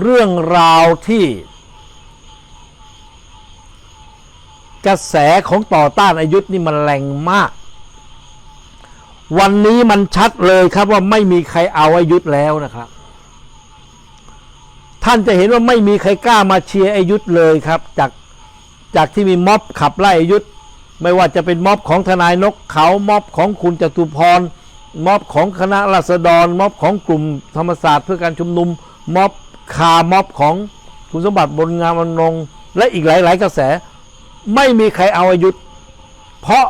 เรื่องราวที่ กระแสของต่อต้านอายุธนี่มันแรงมาก วันนี้มันชัดเลยครับว่าไม่มีใครเอาอายุธแล้วนะครับ ท่านจะเห็นว่าไม่มีใครกล้ามาเชียร์อายุธเลยครับ จากจากที่มีม็อบขับไล่อายุธไม่ว่าจะเป็นม็อบของทนายนกเขาม็อบของคุณจตุพรม็อบของคณะราษฎรม็อบของกลุ่มธรรมศาสตร์เพื่อการชุมนุมม็อบ คาม็อบของคุณสมบัติบนงามอนงและอีกหลาย ๆ กระแส ไม่มีใครเอาอายุธเพราะ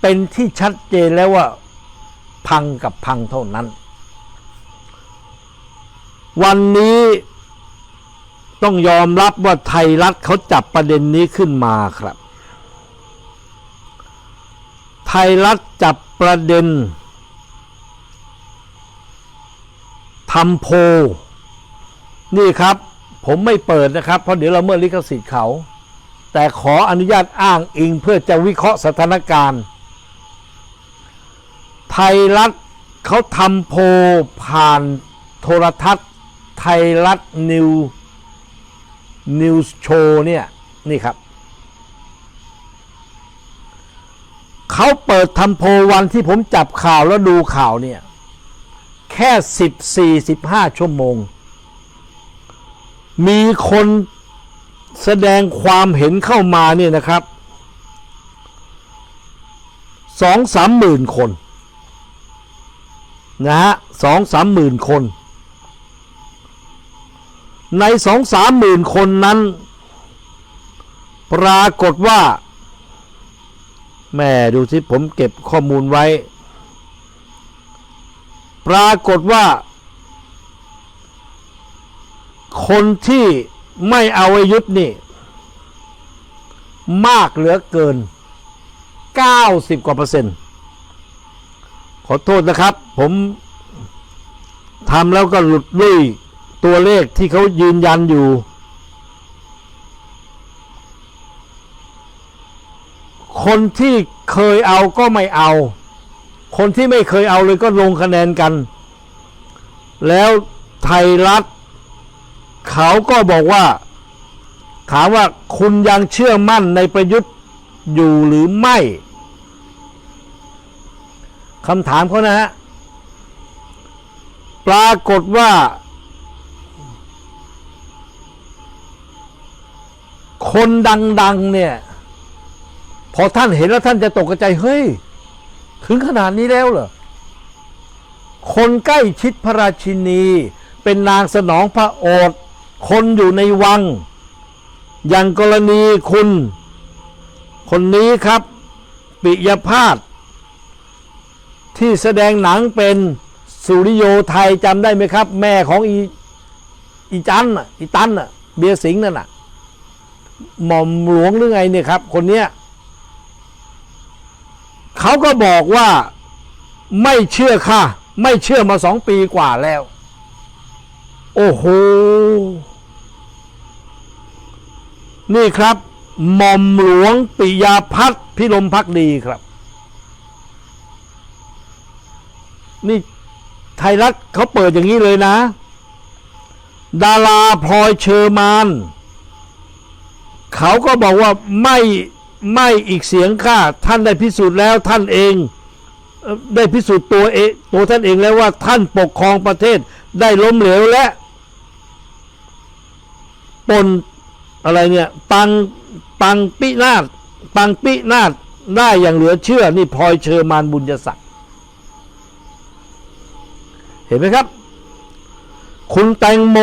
เป็นที่ชัดเจนแล้วว่าพังกับพังเท่านั้น วันนี้ต้องยอมรับว่าไทยรัฐเขาจับประเด็นนี้ขึ้นมาครับ ไทยรัฐจับประเด็นทำโพ นี่ครับผมไม่เปิดนะครับ เพราะเดี๋ยวเราเมื่อลิขสิทธิ์เขา แต่ขออนุญาตอ้างอิงเพื่อจะวิเคราะห์สถานการณ์ ไทยรัฐเขาทำโพผ่านโทรทัศน์ ไทยรัฐนิวนิวส์โชว์เนี่ย นี่ครับ เขาเปิดทำโพวันที่ผมจับข่าวแล้วดูข่าวเนี่ย แค่สิบสี่สิบห้าชั่วโมง มีคนแสดงความเห็นเข้ามาเนี่ยนะครับสองสามหมื่นคนนะฮะสองสามหมื่นคน ในสองสามหมื่นคนนั้น ปรากฏว่า แม่ดูสิผมเก็บข้อมูลไว้ ปรากฏว่า คนที่ไม่เอาอายุทธนี่ มากเหลือเกิน 90 กว่าเปอร์เซ็นต์ ขอโทษนะครับ ผมทำแล้วก็หลุดลุยตัวเลขที่เขายืนยันอยู่ คนที่เคยเอาก็ไม่เอา คนที่ไม่เคยเอาเลยก็ลงคะแนนกัน แล้วไทยรัฐ เขาก็บอกว่า ถามว่าคุณยังเชื่อมั่นในประยุทธ์อยู่หรือไม่คำถามเขานะฮะปรากฏว่า คนดัง ๆ เนี่ย พอท่านเห็นแล้วท่านจะตกใจเฮ้ย ถึงขนาดนี้แล้วเหรอ คนใกล้ชิดพระราชินี เป็นนางสนองพระโอษฐ์ คนอยู่ในวัง อย่างกรณีคุณ คนนี้ครับ ปิยพาสที่แสดงหนังเป็นสุริโยไทยจำได้ไหมครับ แม่ของอีอีจันน่ะอีตันน่ะเบียสิงนั่นน่ะ หม่อมหลวงหรือไงเนี่ยครับ คนเนี้ยเขาก็บอกว่าไม่เชื่อค่ะ ไม่เชื่อมาสองปีกว่าแล้ว โอ้โห นี่ครับหม่อมหลวงปิยาพัฒน์พิรมพักดีครับ นี่ไทยรัฐเขาเปิดอย่างนี้เลยนะ ดาราพลอยเชอร์มานเขาก็บอกว่าไม่ไม่อีกเสียงข้าท่านได้พิสูจน์แล้วท่านเอง ได้พิสูจน์ตัวเองตัวท่านเองแล้วว่าท่านปกครองประเทศได้ล้มเหลวและปน อะไรเนี่ยปังปังปินาศปังปินาศได้อย่างเหลือเชื่อ นี่พลอยเชอร์มานบุญยศักดิ์เห็นไหมครับ คุณแตงโม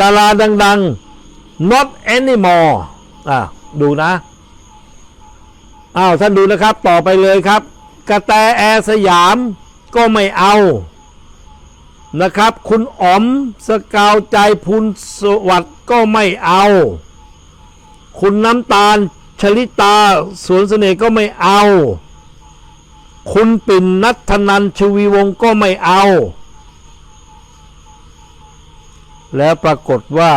ดาราดัง ๆ not anymore อะดูนะอ้าวท่านดูนะครับ ต่อไปเลยครับ กระแตแอร์สยามก็ไม่เอานะครับ คุณอ๋อมสกาวใจพุนสวัสด์ก็ไม่เอา คุณน้ำตาลชลิตาสวนเสน่ห์ก็ไม่เอา คุณปิ่นนัทนันชวีวงศ์ก็ไม่เอา แล้วปรากฏว่า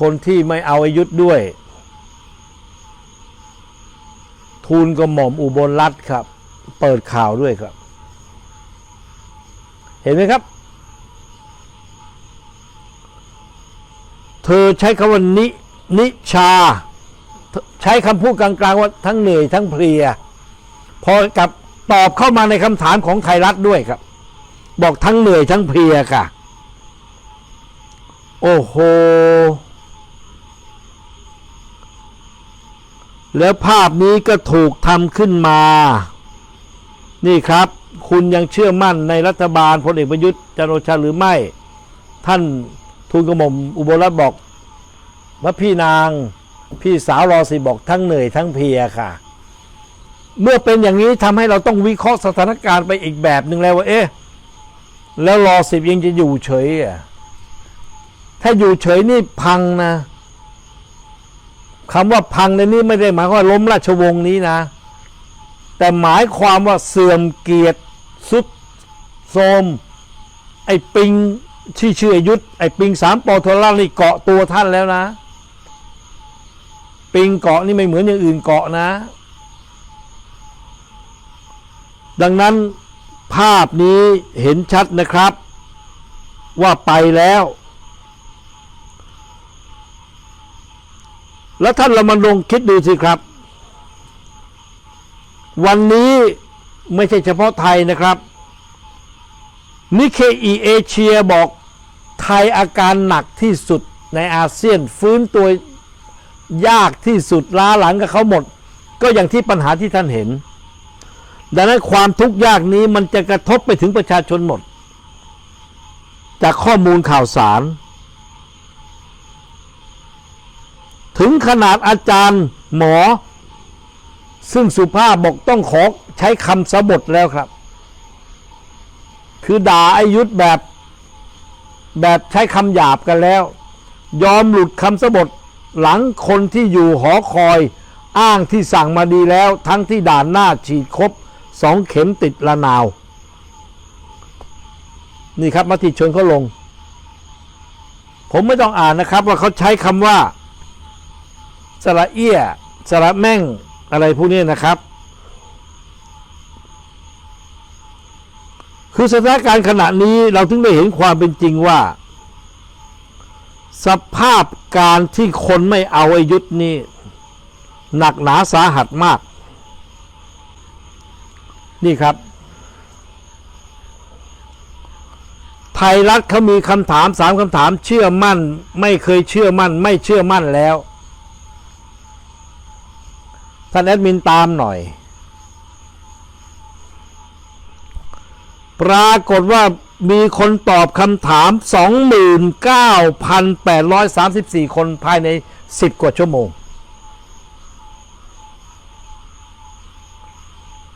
คนที่ไม่เอาอายุธด้วย ทูลกระหม่อมอุบลรัฐครับ เปิดข่าวด้วยครับ เห็นไหมครับ เธอใช้คำว่านินิชา ใช้คำพูดกลางๆว่าทั้งเหนื่อยทั้งเพลีย พอกับตอบเข้ามาในคำถามของไทยรัฐด้วยครับ บอกทั้งเหนื่อยทั้งเพลียค่ะ โอ้โห แล้วภาพนี้ก็ถูกทำขึ้นมา นี่ครับ คุณยังเชื่อมั่นในรัฐบาลพลเอกประยุทธ์จันโอชาหรือไม่ ท่าน ทูลกระหม่อมอุบลรัตน์บอกว่าพี่นาง พี่สาวรอสิบอกทั้งเหนื่อยทั้งเพียค่ะ เมื่อเป็นอย่างนี้ทำให้เราต้องวิเคราะห์สถานการณ์ไปอีกแบบหนึ่งแล้วว่าเอ๊ะแล้วรอสิบยังจะอยู่เฉยอะถ้าอยู่เฉยนี่พังนะคำว่าพังในนี้ไม่ได้หมายว่าล้มราชวงศ์นี้นะ แต่หมายความว่าเสื่อมเกียรติสุดโทมไอ้ปิง ที่ชื่ออยุทธไอ้ปิงสามปอโทล่านี่เกาะตัวท่านแล้วนะ ปิงเกาะนี่ไม่เหมือนอย่างอื่นเกาะนะ ดังนั้นภาพนี้เห็นชัดนะครับ ว่าไปแล้ว แล้วท่านเรามาลงคิดดูสิครับ วันนี้ไม่ใช่เฉพาะไทยนะครับ นิเคอีเอเชียบอกไทยอาการหนักที่สุดในอาเซียนฟื้นตัวยากที่สุดล้าหลังกับเขาหมด ก็อย่างที่ปัญหาที่ท่านเห็น ดังนั้นความทุกข์ยากนี้มันจะกระทบไปถึงประชาชนหมด จากข้อมูลข่าวสาร ถึงขนาดอาจารย์หมอ ซึ่งสุภาพบอกต้องขอใช้คำสบทแล้วครับ คือด่าอายุธแบบ แบบใช้คำหยาบกันแล้ว ยอมหลุดคำสบทหลังคนที่อยู่หอคอย อ้างที่สั่งมาดีแล้ว ทั้งที่ด่านหน้าฉีดครบสองเข็มติดละนาว นี่ครับมติชนเขาลง ผมไม่ต้องอ่านนะครับ ว่าเขาใช้คำว่า สระเอี้ย สระแม่งอะไรพวกนี้นะครับ คือสถานการณ์ขณะนี้เราถึงได้เห็นความเป็นจริงว่า สภาพการที่คนไม่เอาอยุทธ์นี่หนักหนาสาหัสมาก นี่ครับ ไทยรัฐเขามีคำถามสามคำถามเชื่อมั่น ไม่เคยเชื่อมั่น ไม่เชื่อมั่นแล้ว ท่านแอดมินตามหน่อย ปรากฏว่ามีคนตอบคำถาม 29,834 คนภายใน 10 กว่าชั่วโมง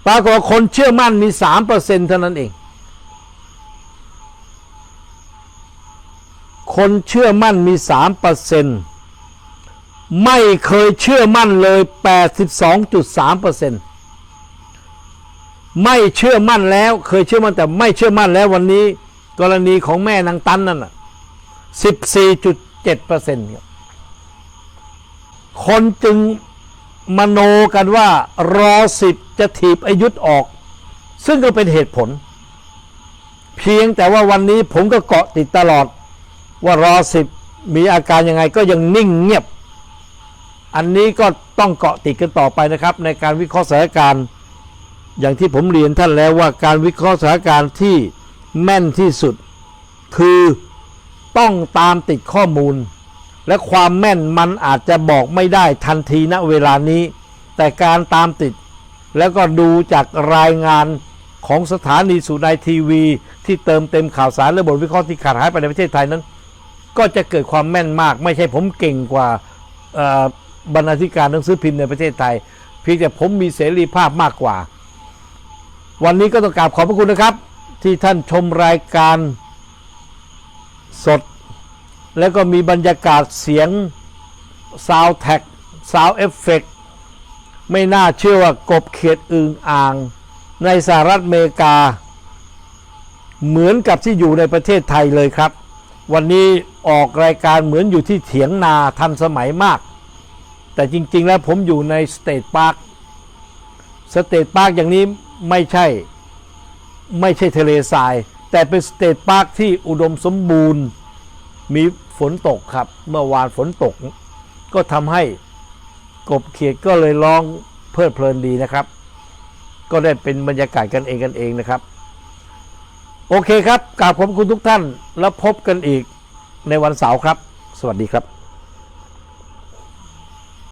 ปรากฏว่าคนเชื่อมั่นมี 3%เท่านั้นเอง คนเชื่อมั่นมี 3%ไม่เคยเชื่อมั่นเลย 82.3% ไม่เชื่อมั่นแล้ว เคยเชื่อมั่นแต่ไม่เชื่อมั่นแล้ววันนี้ กรณีของแม่นางตันนั่นน่ะ14.7%ครับคนจึงมโนกันว่ารอสิบจะถีบอายุธออก ซึ่งก็เป็นเหตุผล เพียงแต่ว่าวันนี้ผมก็เกาะติดตลอด ว่ารอสิบมีอาการยังไงก็ยังนิ่งเงียบ อันนี้ก็ต้องเกาะติดกันต่อไปนะครับ ในการวิเคราะห์สถานการณ์ อย่างที่ผมเรียนท่านแล้วว่าการวิเคราะห์สถานการณ์ที่แม่นที่สุด คือต้องตามติดข้อมูล และความแม่นมันอาจจะบอกไม่ได้ทันทีณเวลานี้ แต่การตามติด แล้วก็ดูจากรายงานของสถานีสุนายทีวี ที่เติมเต็มข่าวสารและบทวิเคราะห์ที่ขาดหายไปในประเทศไทยนั้น ก็จะเกิดความแม่นมาก ไม่ใช่ผมเก่งกว่าบรรณาธิการหนังสือพิมพ์ในประเทศไทย เพียงแต่ผมมีเสรีภาพมากกว่า วันนี้ก็ต้องกราบขอบพระคุณนะครับ ที่ท่านชมรายการสด แล้วก็มีบรรยากาศเสียงซาวแท็กซาวเอฟเฟกไม่น่าเชื่อว่ากบเขียดอึงอ่าง ในสหรัฐอเมริกา เหมือนกับที่อยู่ในประเทศไทยเลยครับ วันนี้ออกรายการเหมือนอยู่ที่เถียงนาทันสมัยมาก แต่จริงๆแล้วผมอยู่ในสเตทพาร์คสเตทพาร์คอย่างนี้ ไม่ใช่ไม่ใช่ทะเลทราย แต่เป็นสเตทพาร์คที่อุดมสมบูรณ์มีฝนตกครับ เมื่อวานฝนตก ก็ทำให้กบเขียดก็เลยร้องเพลิดเพลินดีนะครับ ก็ได้เป็นบรรยากาศกันเองกันเองนะครับ โอเคครับกราบขอบคุณทุกท่านแล้วพบกันอีกในวันเสาร์ครับ สวัสดีครับ